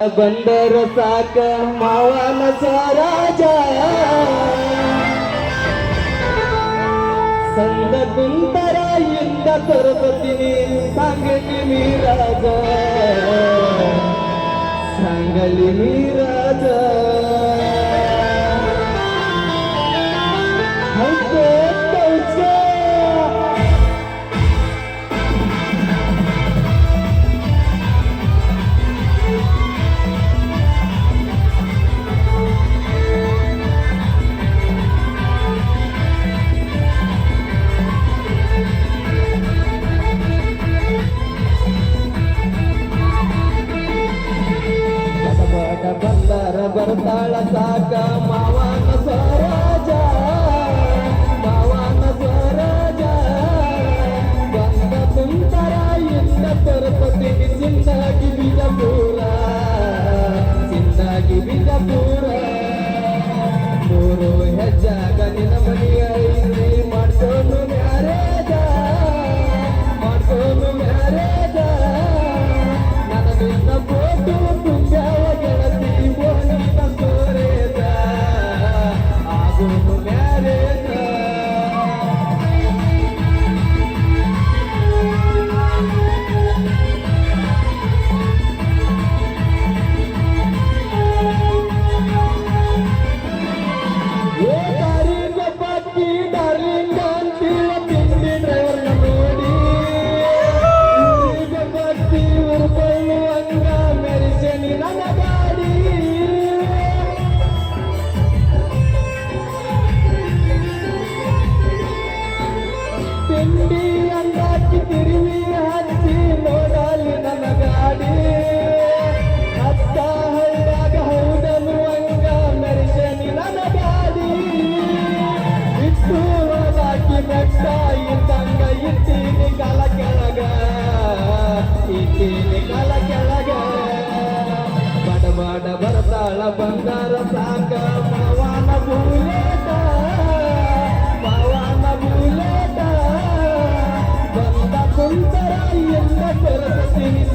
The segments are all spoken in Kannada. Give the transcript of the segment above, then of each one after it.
ಬಂದರ ಸಾಕ ಮಾವನ ಸ್ವರಾಜ. ಸಂದ ಕುಂತರ ಇಂದ ತರಬತ್ತೀನಿ ಸಾಂಗಲಿ ಮೀರಾಜ ಸಾಂಗಲಿ ಮೀರಾಜ ಬಿಜಾಪುರ ಚಿನ್ನಾಗಿ ಬಿಜಾಪುರ ಮೂರು ಹೆಜ್ಜಾಗ ನಿನ್ನ ಮನೆಯ ಮಾಡ್ಸೋನು ಮ್ಯಾರೇಜ ಮಾಡ್ಸೋನು ಮ್ಯಾರೇಜ.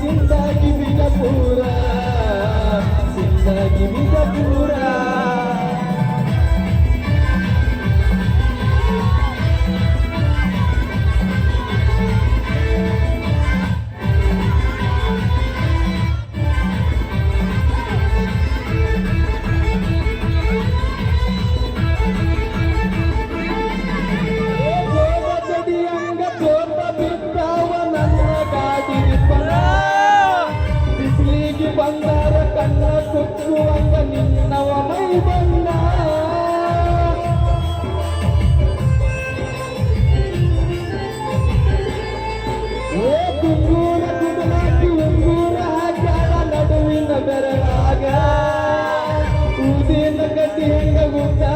జిందగీ మీద పూరా జిందగీ మీద పూరా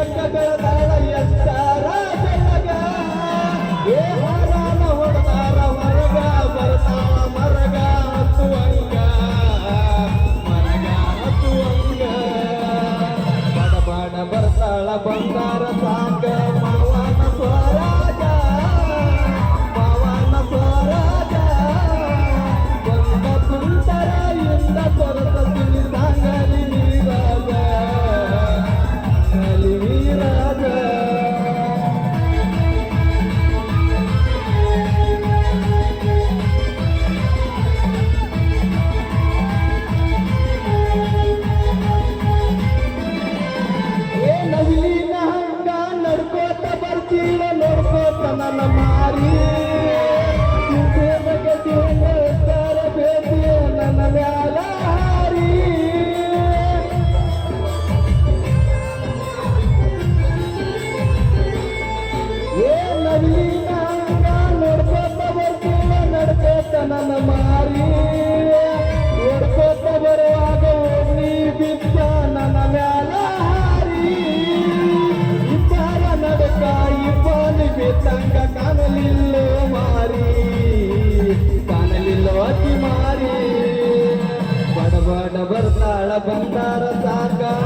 Let's go, let's go. ನನ್ನ ಮಾರಿ ಬೇಟಿಯ ನನ್ನ ಮ್ಯಾಲಾರಿ ಏ ನವೀನ ನೋಡ್ಕೊತ ಬರ್ತೀವ ನಡ್ಕೋತ ನನ್ನ ಬರ್ತಾಳ ಬಂದಾರ ಸಾಕ.